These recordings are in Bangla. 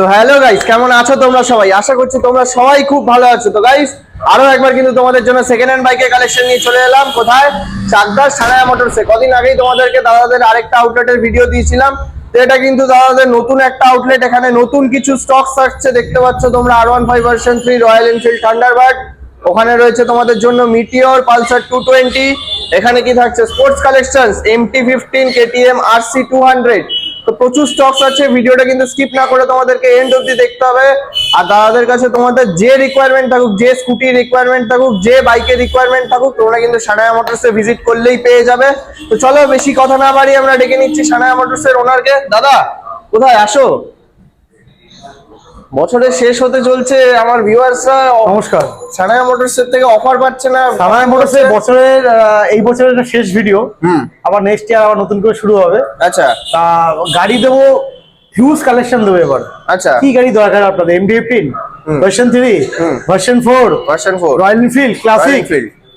তো হ্যালো গাইস কেমন আছো তোমরা সবাই? আশা করছি তোমরা সবাই খুব ভালো আছো। তো গাইস আরও একবার কিন্তু তোমাদের জন্য সেকেন্ড হ্যান্ড বাইকের কালেকশন নিয়ে চলে এলাম। কোথায়? চাকদার সানায়া মোটরসে কদিন আগেই তোমাদেরকে দাদাদের আরেকটা আউটলেটের ভিডিও দিয়েছিলাম। তো এটা কিন্তু দাদাদের নতুন একটা আউটলেট এখানে নতুন কিছু স্টক থাকছে দেখতে পাচ্ছ তোমরা R one five version three Royal Enfield Thunderbird ওখানে রয়েছে তোমাদের জন্য মিটিওর পালসার টু টোয়েন্টি এখানে কি থাকছে? Sports collection M T fifteen KTM R C two hundred তো প্রচুর স্টকস আছে, ভিডিওটা কিন্তু স্কিপ না করে তোমাদেরকে এন্ড অব্দি দেখতে হবে। আর দাদাদের কাছে তোমাদের যে রিকোয়ারমেন্ট থাকুক, যে স্কুটি রিকোয়ারমেন্ট থাকুক, যে বাইকের রিকোয়ারমেন্ট থাকুক, তোমরা কিন্তু সানায়া মোটরসে ভিজিট করলেই পেয়ে যাবে। তো চলো বেশি কথা না বাড়ি আমরা ডেকে নিচ্ছি সানায়া মোটরসের ওনারকে দাদা, কোথায়? আসো। বছরের শেষ হতে চলছে আমার ভিউয়ার্সরা। নমস্কার। সানায়া মোটরসের থেকে অফার পাচ্ছে না। সামায় মোটরসের বছরের এই বছরের শেষ ভিডিও হুম। আবার নেক্সট ইয়ার আবার নতুন করে শুরু হবে। আচ্ছা। তা গাড়ি দেবো হিউজ কালেকশন দেবো এবার। আচ্ছা। কি গাড়ি দরকার আপনাদের? MD fifteen version three version four version four Royal Enfield Classic.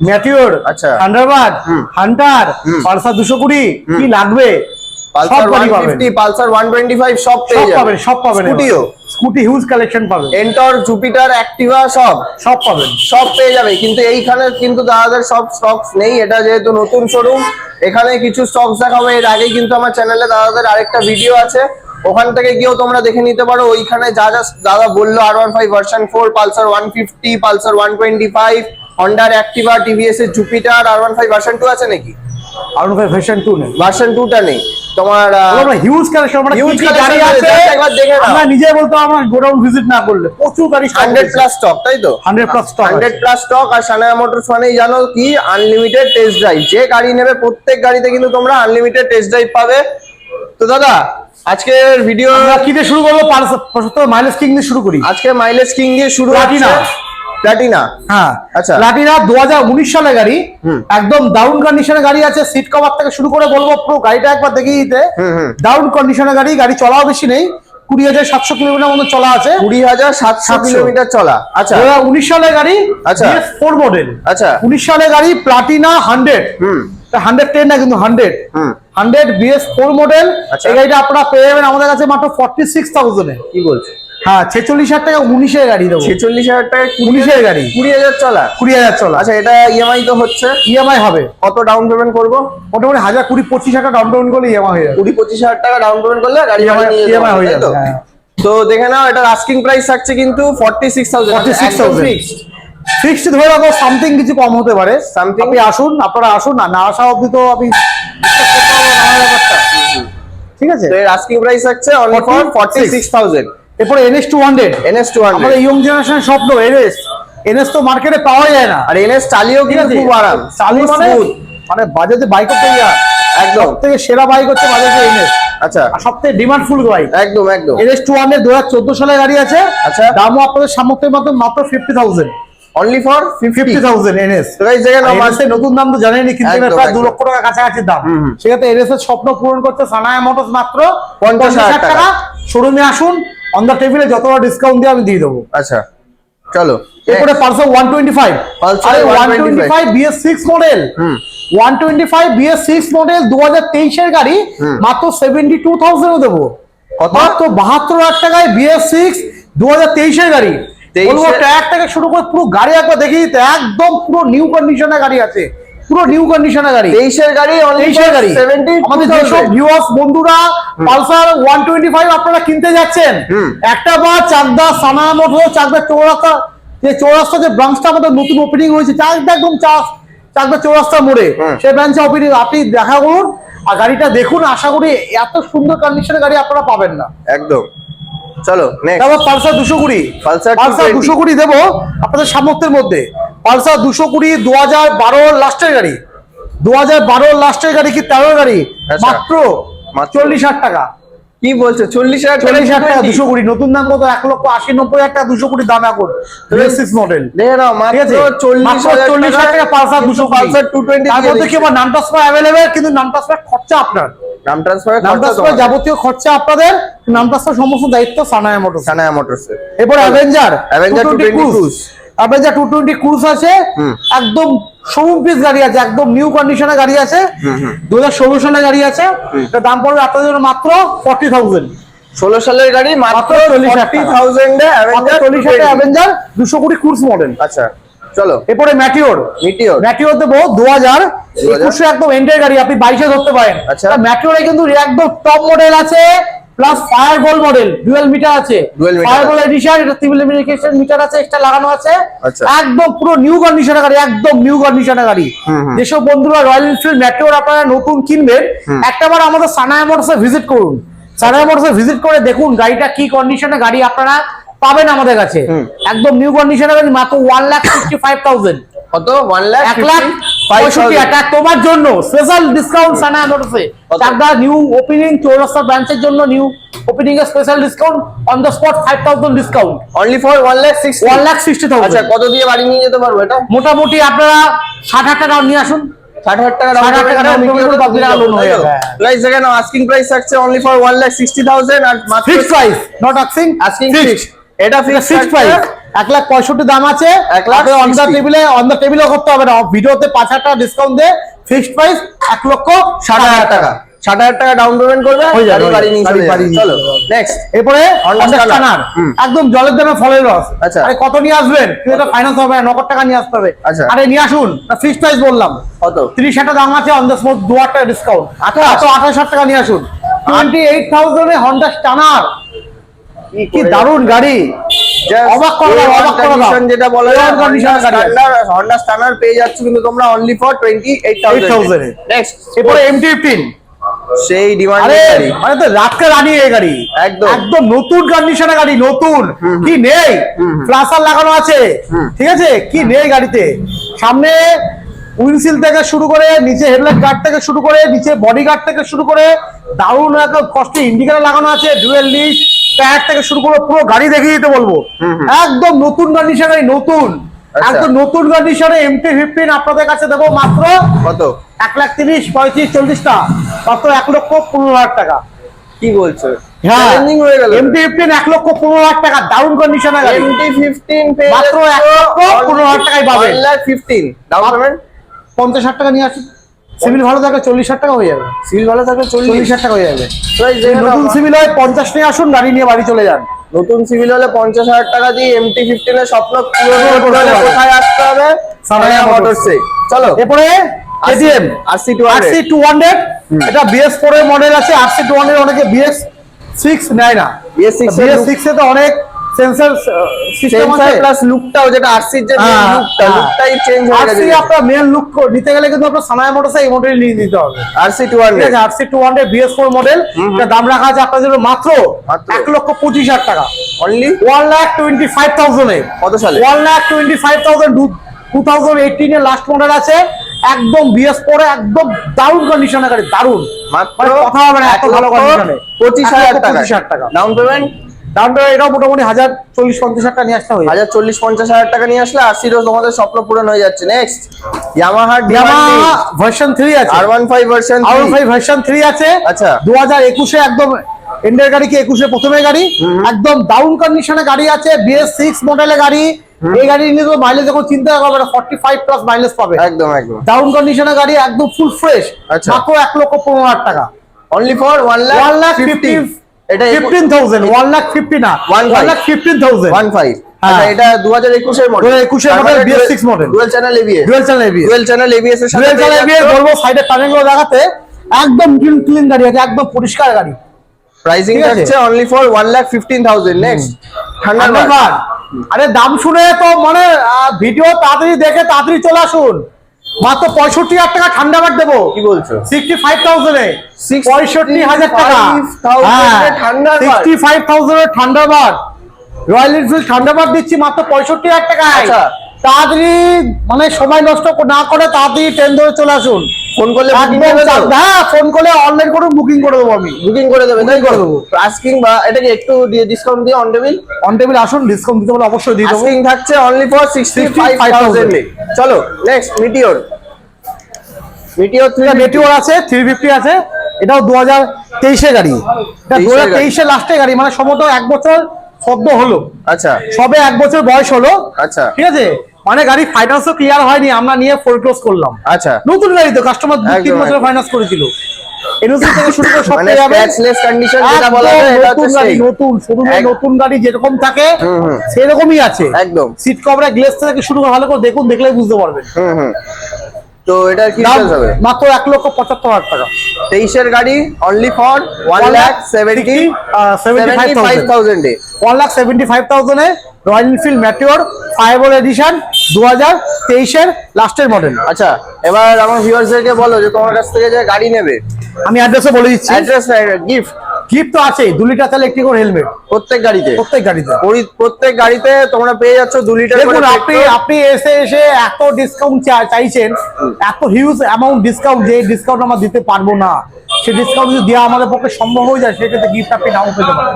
Meteor আচ্ছা। থান্ডারবার্ড হুম। হান্টার। পালসার দুশো কুড়ি কি লাগবে? পালসার সব ওয়ান গাড়ি পাবেন। Fifty Pulsar one twenty five সব পেয়ে যাবেন। সব পাবেন স্কুটিও স্কুটি হিউজ কালেকশন পাবেন। এন্টর জুপিটার অ্যাক্টিভা সব। সব পাবেন। সব পেয়ে যাবে। কিন্তু এইখানে কিন্তু দাদাদের সব স্টকস নেই। এটা যেহেতু নতুন শোরুম এখানে কিছু স্টকস দেখাবো। এর আগে কিন্তু আমার চ্যানেলে দাদাদের আরেকটা ভিডিও আছে। ওখান থেকে গিয়েও তোমরা দেখে নিতে পারো। ওইখানে যা যা দাদা বলল R one five version four Pulsar one fifty Pulsar one twenty five হন্ডার Activa TVS এর Jupiter R one five version two আছে নাকি? আর ভার্সন টু নেই। ভার্সন টুটা নেই। তোমার আমরা হিউজ কালেকশন মানে কি গাড়ি আছে? একবার দেখে নাও। আমরা নিজে বলতে আমরা গোডাউন ভিজিট না করলে। প্রচুর গাড়ি হান্ড্রেড প্লাস স্টক তাই তো? 100 plus stock হান্ড্রেড আছে। প্লাস স্টক আর সানায়া মোটরস মানেই জানো কি? আনলিমিটেড টেস্ট ড্রাইভ যে গাড়ি নেবে প্রত্যেক গাড়িতে কিন্তু তোমরা আনলিমিটেড টেস্ট ড্রাইভ পাবে। তো দাদা আজকের ভিডিও কি দিয়ে শুরু করব? মাইলেজ কিং দিয়ে শুরু করি। আজকে মাইলেজ কিং দিয়ে শুরু Platina। প্লাটিনা? হ্যাঁ। আচ্ছা। প্লাটিনা দু হাজার উনিশ সালে গাড়ি। একদম ডাউন কন্ডিশনের গাড়ি আছে। সিট কভার থেকে শুরু করে বলব পুরো গাড়িটা একবার দেখিয়ে দিতে। ডাউন কন্ডিশনের গাড়ি গাড়ি চলাও বেশি নেই। কুড়ি হাজার সাতশো কিলোমিটার মতো চলা আছে। কুড়ি হাজার সাতশো কিলোমিটার চলা। আচ্ছা। দু উনিশ সালের গাড়ি আচ্ছা। ফোর মডেল আচ্ছা। উনিশ সালের গাড়ি প্লাটিনা হান্ড্রেড হান্ড্রেড টেন না কিন্তু hundred hundred BS four model আচ্ছা। এই গাড়িটা আপনারা পেয়ে যাবেন আমাদের কাছে মাত্র ফর্টি সিক্স থাউজেন্ডে কি বলছো হ্যাঁ ছেচল্লিশ হাজার টাকা উনিশের গাড়ি দেবো। ছেচল্লিশ হাজার টাকা উনিশের গাড়ি। কুড়ি হাজার চলা। কুড়ি হাজার চলা। আচ্ছা এটা ইএমআই তো হচ্ছে? ইএমআই হবে। কত ডাউন পেমেন্ট করব? মোটামুটি হাজার কুড়ি পঁচিশ হাজার ডাউন পেমেন্ট করলে ইএমআই হয়ে যাবে। কুড়ি পঁচিশ হাজার টাকা ডাউন পেমেন্ট করলে গাড়ি নিয়ে হয়ে? যাবে, হ্যাঁ। তো দেখে নাও এটার আস্কিং প্রাইস থাকছে কিন্তু forty six thousand forty six thousand fixed ধরে রাখো সামথিং কিছু কম হতে পারে। Something? আপনি আসুন আপনারা আসুন না না আসা অবধি তো আপনি। ঠিক আছে? তো এর আস্কিং প্রাইস থাকছে only for forty six thousand এরপরে NS two hundred NS two hundred young generation স্বপ্ন এনএস এনএস তো মার্কেটে পাওয়া যায় না। আর এনএস চালিয়েও কিন্তু খুব আরাম। চালু মানে মানে বাজাজে বাইক করতে গিয়া একদম। থেকে সেরা বাইক হচ্ছে বাজাজে এনএস আচ্ছা। আর সব থেকে ডিমান্ডফুল বাইক একদম একদম। এনএস টু হান্ড্রেড দু হাজার চোদ্দ সালের গাড়ি আছে। আচ্ছা। দামও আপনাদের সামর্থ্যের মতো মাত্র fifty thousand only for fifty fifty thousand NS তো guys, দেখে নাও এনএস নতুন দাম তো জানেনই কিন্তু একদম, প্রায় দু একদম। লক্ষ টাকা কাছাকাছি দাম। সেক্ষেত্রে এনএস এর স্বপ্ন পূরণ করতে সানায়া মোটরস মাত্র পঞ্চাশ পঞ্চাশ হাজার হাজার টাকা। শোরুমে আসুন। অন দ্য টেবিলে যতটা ডিসকাউন্ট দিয়ে আমি দিয়ে দেবো। আচ্ছা চলো। এরপরে Pulsar one twenty five Pulsar আরে one 125 twenty five BS six model হুম। One twenty five BS six model দু হাজার তেইশের গাড়ি মাত্র সেভেন্টি টু থাউজেন্ড দেবো? মাত্র বাহাত্তর হাজার টাকায় বিএস সিক্স দু হাজার তেইশের গাড়ি। 23 বলব ট্র্যাক থেকে শুরু করে পুরো গাড়ি একবার দিতে একদম পুরো নিউ কন্ডিশনের গাড়ি আছে। পুরো নিউ কন্ডিশনের গাড়ি। তেইশের গাড়ি তেইশের গাড়ি। আমাদের যেসব ভিউয়ার্স বন্ধুরা পালসার ওয়ান টোয়েন্টি ফাইভ আপনারা কিনতে যাচ্ছেন একটা বার চাকদা সানা মোটর চাকদা চৌরাস্তা যে চৌরাস্তা যে ব্রাঞ্চটা আমাদের নতুন ওপেনিং হয়েছে চাকদা একদম চা- চাকদা চৌরাস্তা মোড়ে। সেই ব্রাঞ্চে ওপেনিং আপনি দেখা করুন আর গাড়িটা দেখুন আশা করি এত সুন্দর কন্ডিশনের গাড়ি আপনারা পাবেন না। একদম। চলো তারপর পালসার দুশো কুড়ি। পালসার 220 দুশো কুড়ি দেবো আপনাদের সামর্থ্যের মধ্যে। পালসার দুশো কুড়ি দু হাজার বারোর লাস্টের গাড়ি। দু হাজার বারোর লাস্টের গাড়ি কি তেরোর গাড়ি? আচ্ছা। মাত্র। চল্লিশ হাজার টাকা। কি বলছো? চল্লিশ হাজার চল্লিশ হাজার টাকা 20? দুশো কুড়ি। নতুন দাম কত? এক লক্ষ আশি নব্বই হাজার টাকা দুশো কোটি দাম এখন। সিক্স মডেল দেখে নাও মাত্র চল্লিশ হাজার টাকা। পালসার দুশো পালসার টু টোয়েন্টি তার মধ্যে কি আবার নাম ট্রান্সফার অ্যাভেলেবেল কিন্তু ট্রান্সফার খরচা আপনার। নাম ট্রান্সফার নাম ট্রান্সফার যাবতীয় খরচা আপনাদের নাম ট্রান্সফার সমস্ত দায়িত্ব সানায়া মোটর সানায়া মোটরস এরপর Avenger Avenger 220 Cruise। Avenger two twenty cruise আছে একদম শোরুম পিস গাড়ি আছে একদম নিউ কন্ডিশনের গাড়ি আছে। হুম, হুম। দু হাজার ষোলো সালের গাড়ি আছে দাম পড়বে আপনাদের জন্য মাত্র ফর্টি থাউজেন্ড ষোলো সালের গাড়ি মাত্র 40,000 টাকা। থাউজেন্ডে চল্লিশ হাজার অ্যাভেঞ্জার দুশো কোটি ক্রুজ মডেল আচ্ছা। চলো। এরপরে ম্যাটিওর মিটিওর ম্যাটিওর দেবো দু হাজার একুশে একদম এন্ডের গাড়ি আপনি বাইশে ধরতে পারেন। আচ্ছা। ম্যাটিওরে কিন্তু একদম টপ মডেল আছে plus fire ball model dual meter আছে। ফায়ার। বল এডিশন এটা সিভিল ইমিগ্রেশন মিটার আছে এক্সট্রা লাগানো আছে। আচ্ছা। একদম পুরো নিউ কন্ডিশনের গাড়ি একদম নিউ কন্ডিশনের গাড়ি। যেসব বন্ধুরা রয়্যাল এনফিল্ড ম্যাটিওর আপনারা নতুন কিনবেন একটাবার আমাদের সানায়া মোটরসে ভিজিট করুন। সানায়া মোটরসে ভিজিট করে দেখুন গাড়িটা কি কন্ডিশনে গাড়ি আপনারা। পাবেন আমাদের কাছে। একদম নিউ কন্ডিশনের গাড়ি মাত্র one lakh sixty five thousand কত? ওয়ান লাখ এক লাখ পঁয়ষট্টি তোমার জন্য স্পেশাল ডিসকাউন্ট সানা কত? চাকদা নিউ ওপেনিং চৌরাস্তা ব্রাঞ্চের জন্য নিউ ওপেনিং এর special discount on the spot five thousand discount only for one lakh six one lakh sixty আচ্ছা থাউজেন্ড কত দিয়ে বাড়ি নিয়ে যেতে পারব এটা? মোটামুটি আপনারা ষাট হাজার টাকা নিয়ে আসুন। ষাট হাজার টাকা ষাট হাজার টাকা loan হয়ে যাবে। এখানে আস্কিং প্রাইস থাকছে only for one lakh sixty thousand আর মাত্র fixed price not asking fixed fix এটা ফিক্স ফিক্সড প্রাইস এক লাখ পঁয়ষট্টি দাম আছে। এক লাখ অন 60 টেবিলে অন দ্য টেবিলে করতে হবে না। ভিডিওতে পাঁচ হাজার টাকা ডিসকাউন্ট দিয়ে ফিক্সড প্রাইস এক লক্ষ ষাট হাজার টাকা। ষাট হাজার টাকা ডাউন পেমেন্ট করবে চলে নেক্সট এরপরে। একদম জলের দামে ফলের রস। আচ্ছা। আরে কত নিয়ে আসবেন? কিন্তু এটা ফাইন্যান্স হবে না নগদ টাকা নিয়ে আসতে হবে। আচ্ছা। আরে নিয়ে আসুন ফিক্সড প্রাইস বললাম। কত? তিরিশ হাজার দাম আছে অন দ্য স্পট দু হাজার টাকা ডিসকাউন্ট? আঠাশ? আঠাশ হাজার টাকা নিয়ে আসুন। টোয়েন্টি এইট থাউজেন্ডে হন্ডা স্টানার কি দারুণ গাড়ি। অবাক করে অবাক করে যেটা বলা যায় A1 condition গাড়ি আছে। স্ট্যান্ডার্ড হন্ডা স্টানার পেয়ে যাচ্ছে কিন্তু তোমরা only for twenty eight 8,000 thousand A. Next এরপরে এমটি ফিফটিন সেই ডিমান্ড গাড়ি। মানে তো রাতকে রানি এই গাড়ি। একদম। একদম নতুন কন্ডিশনের গাড়ি নতুন। কি নেই? ফ্লাসার লাগানো আছে। ঠিক আছে? কি নেই গাড়িতে? সামনে উইন্ডশিল থেকে শুরু করে নিচে হেডলাইট গার্ড থেকে শুরু করে নিচে বডি গার্ড থেকে শুরু করে দারুণ একদম কষ্টে ইন্ডিকেটার লাগানো আছে ডুয়েল লিস টায়ার থেকে শুরু করে পুরো গাড়ি দেখিয়ে দিতে বলব। একদম নতুন কন্ডিশন নতুন। আচ্ছা। একদম নতুন কন্ডিশনে এমটি ফিফটিন আপনাদের কাছে দেবো মাত্র কত? এক লাখ তিরিশ পঁয়ত্রিশ চল্লিশটা। মাত্র এক লক্ষ পনেরো হাজার টাকা। কি বলছো? পঞ্চাশ হাজার টাকা নিয়ে আসুন। সিভিল ভালো থাকলে চল্লিশ হাজার টাকা হয়ে যাবে। সিল ভালো থাকলে চল্লিশ। হাজার টাকা হয়ে যাবে। নতুন সিভিল হয় পঞ্চাশ নিয়ে আসুন গাড়ি নিয়ে বাড়ি চলে যান। নতুন সিভিল হলে পঞ্চাশ হাজার টাকা দিয়ে এমটি ফিফটিন এর স্বপ্ন। কোথায় আসতে হবে? সানায়া। মোটরসে চলো। এরপরে KTM RC two RC two hundred এটা বিএস ফোর এর মডেল আছে আরসি টু হান্ড্রেড অনেকে বিএস সিক্স নেয় না। BS6 এর বিএস সিক্স এ তো অনেক সেন্সর সিস্টেম আছে প্লাস লুকটাও যেটা আরসির যে লুকটা। লুকটাই চেঞ্জ হয়ে। আরসি গেছে। আপনার মেন লুক নিতে গেলে কিন্তু আপনার সানায়া মোটরসে এই মডেল নিয়ে নিতে হবে। আরসি টু ঠিক হান্ড্রেড আছে RC two hundred BS four model এটা দাম রাখা আছে আপনাদের জন্য মাত্র মাত্র? এক লক্ষ পঁচিশ হাজার টাকা। অনলি ওয়ান লাখ টোয়েন্টি ফাইভ থাউজেন্ডে কত সালে? One lakh twenty five thousand two thousand এইটিনের last model আছে। একদম বিএস পরে একদম দারুণ কন্ডিশনে গাড়ি দারুণ। মাত্র মানে কথা হবে না এত ভালো কন্ডিশনে টাকা পঁচিশ হাজার টাকা। ডাউন পেমেন্ট দামটা এটাও মোটামুটি হাজার চল্লিশ পঞ্চাশ হাজার টাকা নিয়ে হবে। হাজার চল্লিশ পঞ্চাশ হাজার টাকা নিয়ে আসলে আরসিরও তোমাদের স্বপ্ন পূরণ হয়ে যাচ্ছে। নেক্সট ইয়ামাহা ভার্সন থ্রি আছে। R one five version R five version three আছে। আচ্ছা। দু হাজার একুশে একদম এন্ডের গাড়ি কি একুশে? প্রথমে গাড়ি। একদম ডাউন কন্ডিশনে গাড়ি আছে। বিএস সিক্স মডেলের গাড়ি। এই গাড়ি নিয়ে তো মাইলেজ এখন চিন্তা করবে না ফর্টি ফাইভ প্লাস মাইলেজ পাবে। একদম একদম। ডাউন কন্ডিশনের গাড়ি একদম ফুল ফ্রেশ আচ্ছা। মাত্র এক লক্ষ পনেরো হাজার টাকা। Only for one lakh one lakh fifty এটা ফিফটিন থাউজেন্ড ওয়ান লাখ না লাখ। আচ্ছা এটা মডেল 2021 এর model, BS6 model। Dual channel ABS dual channel ABS dual channel ABS এর সাথে ডুয়েল চ্যানেল পেয়ে এবিএস বলব সাইডে একদম ক্লিন ক্লিন গাড়ি আছে একদম পরিষ্কার গাড়ি। প্রাইসিং ঠিক আছে। Only for one lakh fifteen thousand next Thunderbird Thunderbird আরে দাম শুনে তো মানে ভিডিও তাড়াতাড়ি দেখে তাড়াতাড়ি চলে আসুন। মাত্র পঁয়ষট্টি হাজার টাকা থান্ডারবার্ড দেবো। কি বলছো? সিক্সটি ফাইভ থাউজেন্ডে পঁয়ষট্টি হাজার টাকা। এ Thunderbird। সিক্সটি ফাইভ থাউজেন্ডের ঠান্ডা থান্ডারবার্ড রয়্যাল এনফিল্ড থান্ডারবার্ড দিচ্ছি মাত্র পঁয়ষট্টি হাজার টাকায়। আচ্ছা। তাড়াতাড়ি মানে সময় নষ্ট না করে তাড়াতাড়ি ট্রেন ধরে চলে আসুন। ফোন করলে হ্যাঁ ফোন করলে অনলাইন করে বুকিং করে দেবো আমি। বুকিং করে দেবে তাই করে দেবো। আস্কিং বা এটাকে একটু দিয়ে ডিসকাউন্ট দিয়ে অন টেবিল অন টেবিল আসুন ডিসকাউন্ট দিতে বলে অবশ্যই দিয়ে দেবো। আস্কিং থাকছে only for sixty five thousand চলো next meteor meteor three meteor আছে থ্রি ফিফটি আছে। এটাও দু হাজার তেইশে গাড়ি। এটা দু 23 হাজার তেইশে লাস্টে গাড়ি মানে সম্ভবত এক বছর সদ্য হলো। আচ্ছা। সবে এক বছর বয়স হলো। আচ্ছা। ঠিক আছে? মানে গাড়ি ফাইন্যান্স ফাইন্যান্সও ক্লিয়ার হয়নি আমরা নিয়ে ফোর ক্লোজ করলাম। আচ্ছা। নতুন গাড়ি তো কাস্টমার দু তিন বছর ফাইন্যান্স করেছিল। এনওসি থেকে শুরু করে সব মানে পেয়ে যাবেন স্ক্র্যাচলেস কন্ডিশন যেটা বলা একদম এটা নতুন হচ্ছে সেই নতুন গাড়ি যেরকম থাকে। সেরকমই আছে। একদম। সিট কভার গ্লেস থেকে শুরু করে ভালো করে দেখুন দেখলে বুঝতে পারবেন। হুম হুম। তো এটার কি প্রাইস হবে? মাত্র এক লক্ষ পঁচাত্তর হাজার টাকা। তেইশের গাড়ি only for one lakh seventy seventy five five থাউজেন্ডে one lakh seventy five থাউজেন্ডে Royal Enfield Meteor fiber edition দু হাজার তেইশের লাস্টের মডেল আচ্ছা এবার আমার ভিউয়ার্সদেরকে বলো যে তোমার কাছ থেকে যে গাড়ি নেবে। আমি অ্যাড্রেসে বলে দিচ্ছি। অ্যাড্রেস গিফট গিফট তো আছে দু লিটার তেল একটি করে হেলমেট প্রত্যেক গাড়িতে। প্রত্যেক গাড়িতে। প্রত্যেক গাড়িতে তোমরা পেয়ে যাচ্ছ দু লিটার দেখুন আপনি আপনি এসে এসে এত ডিসকাউন্ট চাইছেন এত হিউজ অ্যামাউন্ট ডিসকাউন্ট যে ডিসকাউন্ট আমরা দিতে পারব না সেই ডিসকাউন্ট যদি দেওয়া আমাদের পক্ষে সম্ভব হয়ে যায় সেক্ষেত্রে গিফট আপনি নাও পেতে পারেন।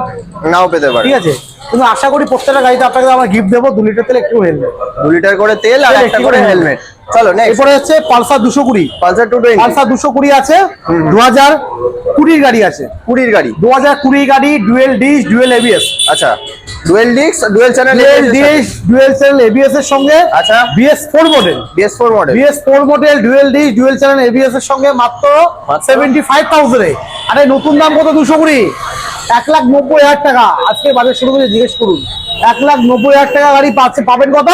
নাও পেতে পারে ঠিক আছে? কিন্তু আশা করি প্রত্যেকটা গাড়িতে আপনাকে আমরা গিফট দেবো দু লিটার তেল একটু হেলমেট দু লিটার করে তেল আর একটা করে হেলমেট চলো এরপরে হচ্ছে পালসার দুশো কুড়ি। পালসার টু পালসার দুশো কুড়ি আছে দু হাজার কুড়ির গাড়ি আছে। কুড়ির গাড়ি। দু হাজার কুড়ি গাড়ি ডুয়েল ডিস ডুয়েল এবিএস আচ্ছা। Dual disc dual channel dual disc dual channel ABS এর সঙ্গে আচ্ছা। BS four model BS four model BS four model dual disc dual channel ABS এর সঙ্গে মাত্র মাত্র? সেভেন্টি ফাইভ থাউজেন্ডে আরে নতুন দাম কত? দুশো কুড়ি। এক লাখ নব্বই হাজার টাকা। আজকে বাজার শুরু করে জিজ্ঞেস করুন। এক লাখ নব্বই হাজার টাকা গাড়ি পাচ্ছে। পাবেন কত?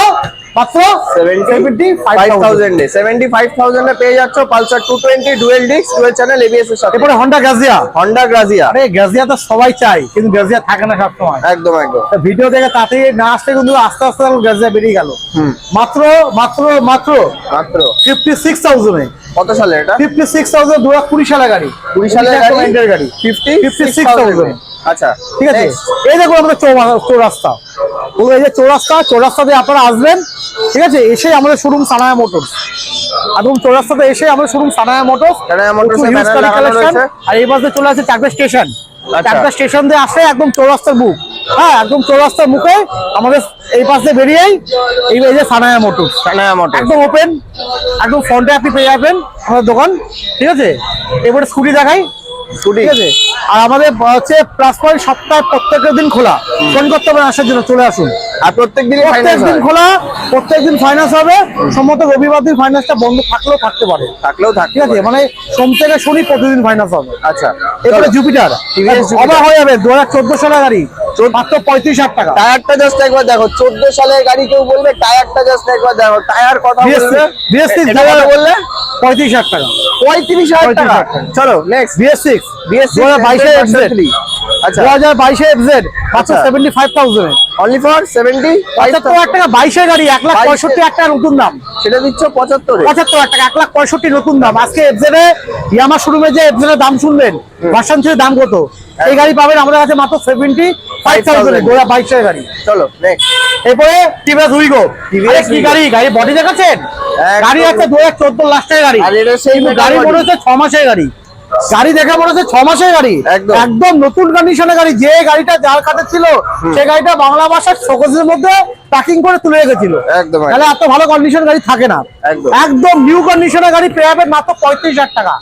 মাত্র সেভেন্টি ফাইভ ফাইভ থাউজেন্ড থাউজেন্ডে সেভেন্টি ফাইভ থাউজেন্ডে পেয়ে যাচ্ছ Pulsar two twenty disc dual channel ABS এর সাথে। এরপরে হন্ডা গ্যাজিয়া হন্ডা গ্রাজিয়া আরে গ্যাজিয়া তো সবাই চাই কিন্তু গ্যাজিয়া থাকে না সবসময়। একদম একদম। তা ভিডিও দেখে তাতে না আসতে কিন্তু আস্তে আস্তে আমার বেরিয়ে গেল। মাত্র মাত্র মাত্র মাত্র। ফিফটি সিক্স থাউজেন্ডে কত সালে এটা? ফিফটি সিক্স থাউজেন্ড দু হাজার কুড়ি সালের গাড়ি। কুড়ি সালের গাড়ি? গাড়ি। Fifty fifty six six thousand thousand আচ্ছা। ঠিক আছে? এই দেখুন আমাদের চৌ- চৌরাস্তা। বলব এই যে চৌরাস্তা চৌরাস্তা দিয়ে আপনারা আসবেন ঠিক আছে? এসে আমাদের শোরুম সানায়া মোটরস একদম চৌরাস্তাতে এসে আমাদের শোরুম সানায়া মোটরস banner আর এই পাশে চলে আসে চাকদা স্টেশন আচ্ছা। চাকদা স্টেশন দিয়ে আসে একদম চৌরাস্তার মুখ। হ্যাঁ একদম চৌরাস্তার মুখে আমাদের এই পাশ দিয়ে বেরিয়েই এই যে সানায়া মোটর সানায়া মোটর একদম ওপেন একদম ফ্রন্টে আপনি পেয়ে যাবেন আমাদের দোকান ঠিক আছে? এবারে স্কুটি দেখাই। ঠিক আছে? আর আমাদের হচ্ছে প্লাস পয়েন্ট সপ্তাহে প্রত্যেকের দিন খোলা। ফোন করতে হবে আসার জন্য চলে আসুন। আর প্রত্যেক দিনই প্রত্যেক খোলা প্রত্যেক দিন ফাইন্যান্স হবে। সম্মত রবিবার দিন ফাইন্যান্সটা বন্ধ থাকলেও থাকতে পারে। থাকলেও থাকতে ঠিক আছে? মানে সোম থেকে শনি প্রতিদিন ফাইন্যান্স হবে। আচ্ছা। এরপরে জুপিটার অবাক হয়ে যাবে। দু হাজার চোদ্দ সালের গাড়ি মাত্র পঁয়ত্রিশ হাজার টাকা। টায়ারটা জাস্ট একবার দেখো। চোদ্দ সালের গাড়ি কেউ বলবে টায়ারটা জাস্ট একবার দেখো। টায়ার কথা বলবে। বললে? পঁয়ত্রিশ হাজার টাকা। পঁয়ত্রিশ হাজার টাকা। চলো নেক্সট বিএস সিক্স বাইশে এফজেড আচ্ছা। এফজেড মাত্র আচ্ছা। অনলি ফর গাড়ি লাখ টাকা নতুন দাম। সেটা দিচ্ছ টাকা লাখ নতুন দাম। আজকে এফজেডে ইয়ামা শোরুমে যে দাম ভার্সন দাম কত? এই গাড়ি পাবেন আমাদের কাছে মাত্র সেভেন্টি ফাইভ থাউজেন্ড 5,000 দু বাইশের গাড়ি। চলো নেক্সট এরপরে টিভিএস উইগো কি। গাড়ি? গাড়ি বডি দেখাচ্ছেন। গাড়ি আছে লাস্টের গাড়ি। আর এটা সেই গাড়ি মনে হচ্ছে ছ মাসের গাড়ি। গাড়ি দেখে মনে হচ্ছে ছ মাসের গাড়ি। একদম। একদম নতুন কন্ডিশনের গাড়ি। যে গাড়িটা যার কাছে ছিল সে গাড়িটা বাংলা ভাষার শোকেজের মধ্যে প্যাকিং করে তুলে রেখেছিল। তাহলে এত ভালো কন্ডিশন গাড়ি থাকে না। একদম। নিউ কন্ডিশনের গাড়ি পেয়ে যাবেন মাত্র পঁয়ত্রিশ হাজার টাকা।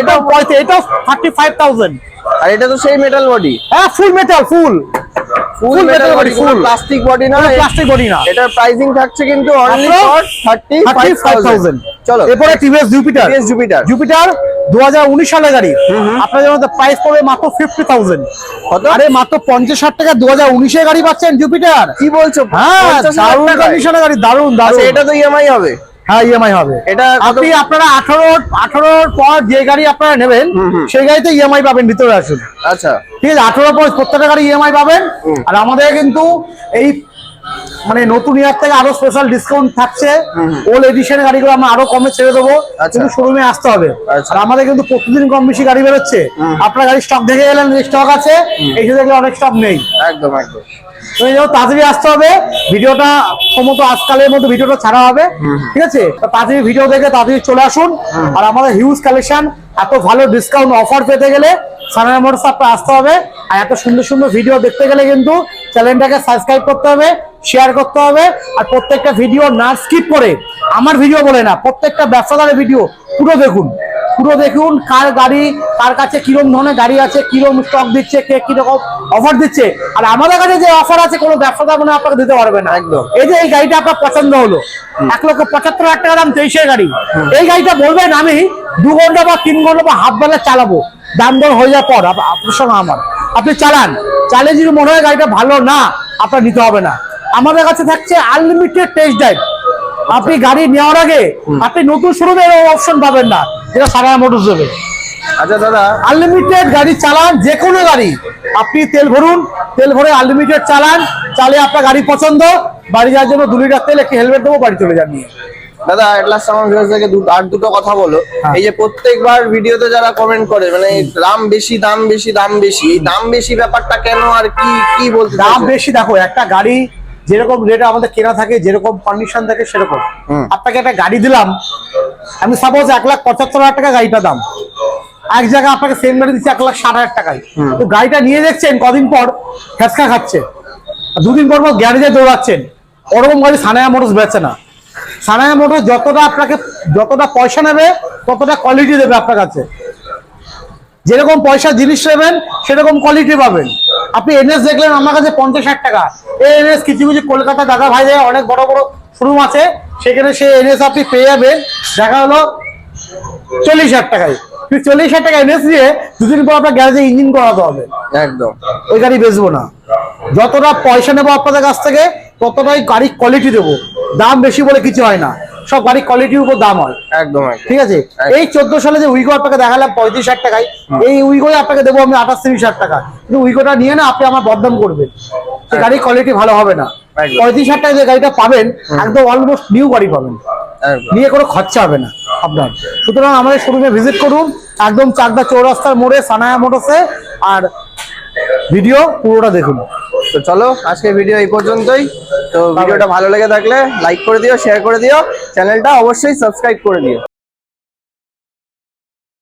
এটা পঁয়ত্রিশ এটাও থার্টি ফাইভ থাউজেন্ড আর এটা তো সেই মেটাল বডি হ্যাঁ full metal full full metal body full plastic body না প্লাস্টিক বডি না। এটার প্রাইসিং থাকছে কিন্তু অনলি ফর থার্টি ফাইভ 35,000 চলো। এরপরে TVS Jupiter TVS Jupiter। Jupiter দু গাড়ি। আপনার যেমন প্রাইস পড়বে মাত্র ফিফটি থাউজেন্ড? আরে মাত্র পঞ্চাশ ষাট টাকা দু হাজার উনিশের গাড়ি পাচ্ছেন জুপিটার কি বলছো? হ্যাঁ 50,000 দারুণ কন্ডিশনের গাড়ি দারুণ আচ্ছা দারুণ এটা তো ইএমআই হবে। হ্যাঁ ইএমআই হবে। এটা আপনি আপনারা আঠারো আঠারোর পর যে গাড়ি আপনারা নেবেন সেই গাড়িতে ইএমআই পাবেন ভিতরে আসুন। আচ্ছা। ঠিক আছে আঠারো পর প্রত্যেকটা গাড়ি ইএমআই পাবেন। আর আমাদের কিন্তু এই মানে নতুন ইয়ার থেকে আরও স্পেশাল ডিসকাউন্ট থাকছে। ওল্ড এডিশন গাড়িগুলো আমরা আরও কমে ছেড়ে দেবো। আচ্ছা। কিন্তু শোরুমে আসতে হবে। আচ্ছা। আর আমাদের কিন্তু প্রতিদিন কম বেশি গাড়ি বেরোচ্ছে। আপনার গাড়ি স্টক দেখে গেলেন স্টক আছে এসে দেখলে অনেক স্টক নেই। একদম একদম। এই তাড়াতাড়ি আসতে হবে। ভিডিওটা সম্ভবত আজকালের মধ্যে ভিডিওটা ছাড়া হবে। ঠিক আছে? তাড়াতাড়ি ভিডিও দেখে তাড়াতাড়ি চলে আসুন। আর আমাদের হিউজ কালেকশন এত ভালো ডিসকাউন্ট অফার পেতে গেলে সানায়া মোটরস আপনার আসতে হবে। আর এত সুন্দর সুন্দর ভিডিও দেখতে গেলে কিন্তু চ্যানেলটাকে সাবস্ক্রাইব করতে হবে। শেয়ার করতে হবে আর প্রত্যেকটা ভিডিও না স্কিপ করে আমার ভিডিও বলে না প্রত্যেকটা ব্যবসাদারের ভিডিও পুরো দেখুন। পুরো দেখুন কার গাড়ি কার কাছে কিরম ধরনের গাড়ি আছে কিরম স্টক দিচ্ছে কে কীরকম অফার দিচ্ছে। আর আমাদের কাছে যে অফার আছে কোনো ব্যবসাদার মনে আপনাকে দিতে পারবে না। একদম। এই যে এই গাড়িটা আপনার পছন্দ হলো এক লক্ষ পঁচাত্তর হাজার টাকা দাম তেইশের গাড়ি। এই গাড়িটা বলবেন আমি দু ঘণ্টা বা তিন ঘণ্টা বা হাফ বেলা চালাবো। দাম দর হয়ে যাওয়ার পর আপ- আপনার সঙ্গে আমার। আপনি চালান। চালিয়ে যদি মনে হয় গাড়িটা ভালো না আপনার নিতে হবে না। আমাদের কাছে থাকছে আনলিমিটেড টেস্ট ড্রাইভ আপনি গাড়ি নেওয়ার আগে আপনি নতুন শোরুমে অপশন পাবেন না যেটা সারা মোটরস দেবে। আচ্ছা দাদা। আনলিমিটেড গাড়ি চালান যে কোনো গাড়ি। আপনি তেল ভরুন তেল ভরে আনলিমিটেড চালান চালিয়ে আপনার গাড়ি পছন্দ বাড়ি যাওয়ার জন্য দু লিটার তেল একটি হেলমেট দেবো বাড়ি চলে যান নিয়ে। দাদা এট লাস্ট আমার ভিউয়ার্স থেকে আর দুটো কথা বলো। হ্যাঁ। এই যে প্রত্যেকবার ভিডিওতে যারা কমেন্ট করে মানে দাম বেশি দাম বেশি দাম বেশি দাম বেশি ব্যাপারটা কেন আর কি কি বলতে দাম বেশি দেখো একটা গাড়ি যেরকম রেট আমাদের কেনা থাকে যেরকম কন্ডিশন থাকে সেরকম। আপনাকে একটা গাড়ি দিলাম আমি সাপোজ এক লাখ পঁচাত্তর হাজার টাকা গাড়িটা দাম। এক জায়গায় আপনাকে সেম গাড়ি দিচ্ছে এক লাখ ষাট হাজার টাকায়। তো গাড়িটা নিয়ে দেখছেন কদিন পর ফেসকা খাচ্ছে। আর দুদিন পর পর গ্যারেজে দৌড়াচ্ছেন। ওরকম গাড়ি সানায়া মোটরস বেচে না। সানায়া মোটরস যতটা আপনাকে যতটা পয়সা নেবে ততটা কোয়ালিটি দেবে আপনার কাছে। যেরকম পয়সা জিনিস নেবেন সেরকম কোয়ালিটি পাবেন। আপনি এনএস দেখলেন আমার কাছে পঞ্চাশ ষাট টাকা। এই এনএস কিছু কিছু কলকাতা দাদা ভাই অনেক বড় বড় শোরুম আছে। সেখানে সেই এনএস আপনি পেয়ে যাবেন। দেখা হলো চল্লিশ হাজার টাকায়। কিন্তু চল্লিশ হাজার টাকা এনএস দিয়ে দুদিন পর আপনার গ্যারেজে ইঞ্জিন করাতে হবে। একদম। ওই গাড়ি বেচবো না। যতটা পয়সা নেব আপনাদের কাছ থেকে ততটাই গাড়ির কোয়ালিটি দেবো। দাম বেশি বলে কিছু হয় না। সব গাড়ির কোয়ালিটির উপর দাম হয়। একদম ঠিক আছে? এই চোদ্দ সালে যে উইগো আপনাকে দেখালাম পঁয়ত্রিশ হাজার টাকায় এই উইগোই আপনাকে দেবো আমি আঠাশ তিরিশ হাজার টাকা। কিন্তু উইগোটা নিয়ে না আপনি আমার বদনাম করবেন। গাড়ির কোয়ালিটি ভালো হবে না। পঁয়ত্রিশ হাজার টাকা যে গাড়িটা পাবেন একদম অলমোস্ট নিউ গাড়ি পাবেন। নিয়ে কোনো খরচা হবে না আপনার। সুতরাং আমাদের শোরুমে ভিজিট করুন। একদম চাকদা চৌরাস্তার মোড়ে সানায়া মোটরসে আর ভিডিও পুরোটা দেখুন। তো চলো আজকে ভিডিও এই পর্যন্তই। তো ভিডিওটা ভালো লেগে থাকলে লাইক করে দিও শেয়ার করে দিও। চ্যানেলটা অবশ্যই সাবস্ক্রাইব করে দিও।